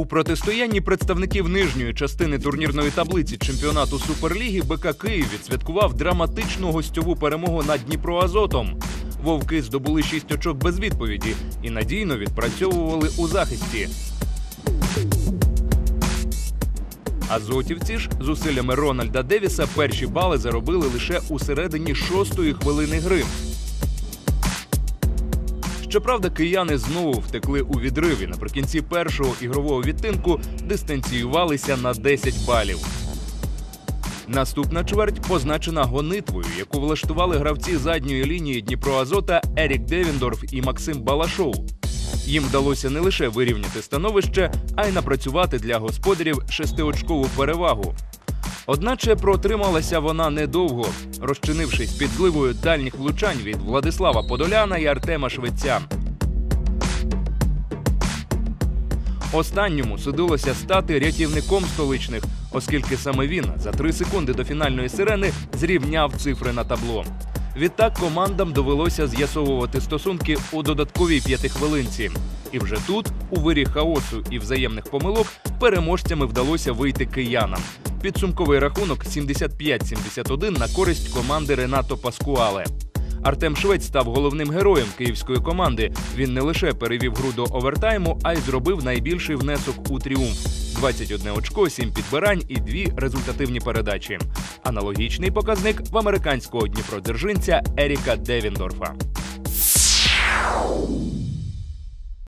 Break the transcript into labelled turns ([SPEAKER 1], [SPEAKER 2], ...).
[SPEAKER 1] У протистоянні представників нижньої частини турнірної таблиці чемпіонату Суперліги БК Київ відсвяткував драматичну гостьову перемогу над Дніпроазотом. Вовки здобули шість очок без відповіді і надійно відпрацьовували у захисті. Азотівці ж зусиллями Рональда Девіса перші бали заробили лише у середині шостої хвилини гри. Щоправда, кияни знову втекли у відрив і наприкінці першого ігрового відтинку дистанціювалися на 10 балів. Наступна чверть позначена гонитвою, яку влаштували гравці задньої лінії Дніпроазота Ерік Девіндорф і Максим Балашов. Їм вдалося не лише вирівняти становище, а й напрацювати для господарів шестиочкову перевагу. Одначе протрималася вона недовго, розчинившись під зливою дальніх влучань від Владислава Подоляна і Артема Швеця. Останньому судилося стати рятівником столичних, оскільки саме він за три секунди до фінальної сирени зрівняв цифри на табло. Відтак командам довелося з'ясовувати стосунки у додатковій п'ятихвилинці. І вже тут, у вирі хаосу і взаємних помилок, переможцями вдалося вийти киянам. Підсумковий рахунок 75-71 на користь команди Ренато Паскуале. Артем Швець став головним героєм київської команди. Він не лише перевів гру до овертайму, а й зробив найбільший внесок у тріумф: 21 очко, 7 підбирань і 2 результативні передачі. Аналогічний показник в американського дніпродзержинця Еріка Девіндорфа.